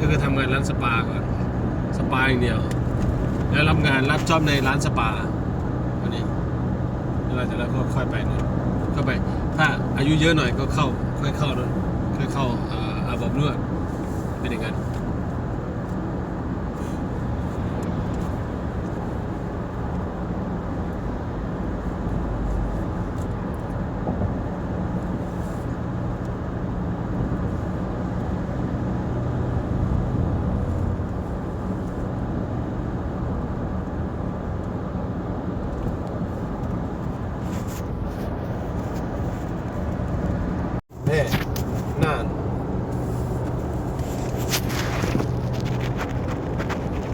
ก็คือทำงานร้านสปาก่อนสปาอย่างเดียว แล้วรับงานรับจอบในร้านสปาวันนี้แล้วหลังจากนั้นก็ค่อยไปนู่นเข้าไป ถ้าอายุเยอะหน่อยก็เข้าค่อยเข้านู่นค่อยเข้าอาอาบอบนวดเป็นอย่างนั้น เน่น่าน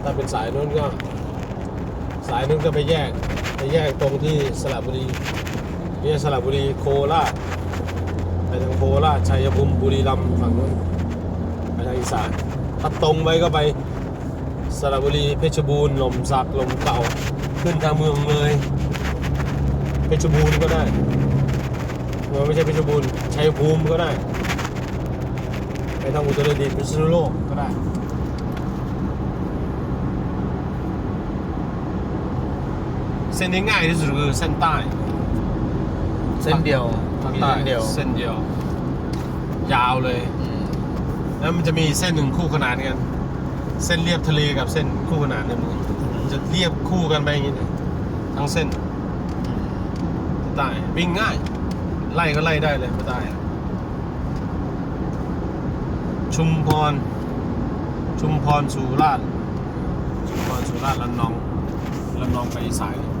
ถ้าเป็นสายนู้นก็ สายนู้นก็ไปแยก ไปแยกตรงที่สระบุรีเนี่ยสระบุรีโคราชไปทางโคราชชัยภูมิบุรีรัมย์ฝั่งนู้นไปทางอีสานถ้าตรงไปก็ไปสระบุรีเพชรบูรณ์ลมสักลมเก่าขึ้นทางเมืองเลยเพชรบูรณ์ก็ได้มันไม่ใช่เพชรบูรณ์ชัยภูมิก็ได้ ไปทางอุตรดิตถ์พิษณุโลกก็ได้ เส้นที่ง่ายที่สุดคือเส้นใต้เส้นเดียวภาคมีใต้เส้นเดียวเส้นเดียว ยาวเลย อืมแล้วมันจะมีเส้นหนึ่งคู่ขนานกัน เส้นเรียบทะเลกับเส้นคู่ขนานเนี่ยมันจะเรียบคู่กันไปอย่างนี้นะทั้งเส้นใต้วิ่งง่าย ไล่ก็ไล่ได้เลยไม่ได้อะชุมพร ชุมพรสุราษฎร์ชุมพรสุราษฎร์ระนองระนองไปสายสายนู้นกระ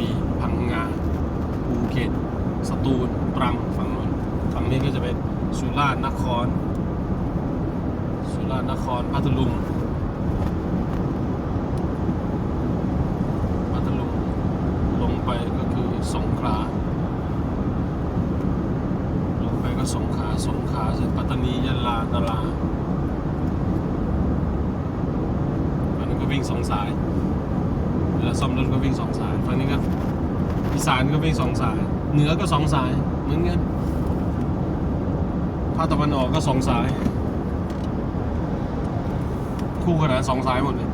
บีพังงาภูเก็ตสตูลตรังฝั่งนู้นฝั่งนี้ก็จะเป็นสุราษฎร์นคร สุราษฎร์นครพัทลุงพัทลุงลงไปก็คือสงขลาลงไปก็สงขลาสงขลาเสร็จปัตตานียะลานราฝั่งนี้ก็วิ่งสองสายเวลาซ่อมรถก็วิ่งสองสาย ฝั่งนี้ก็อีสานก็วิ่งสองสาย เหนือก็สองสาย เหมือนกันภาคตะวันออกก็สองสาย คู่ขนานสองสายหมดเลย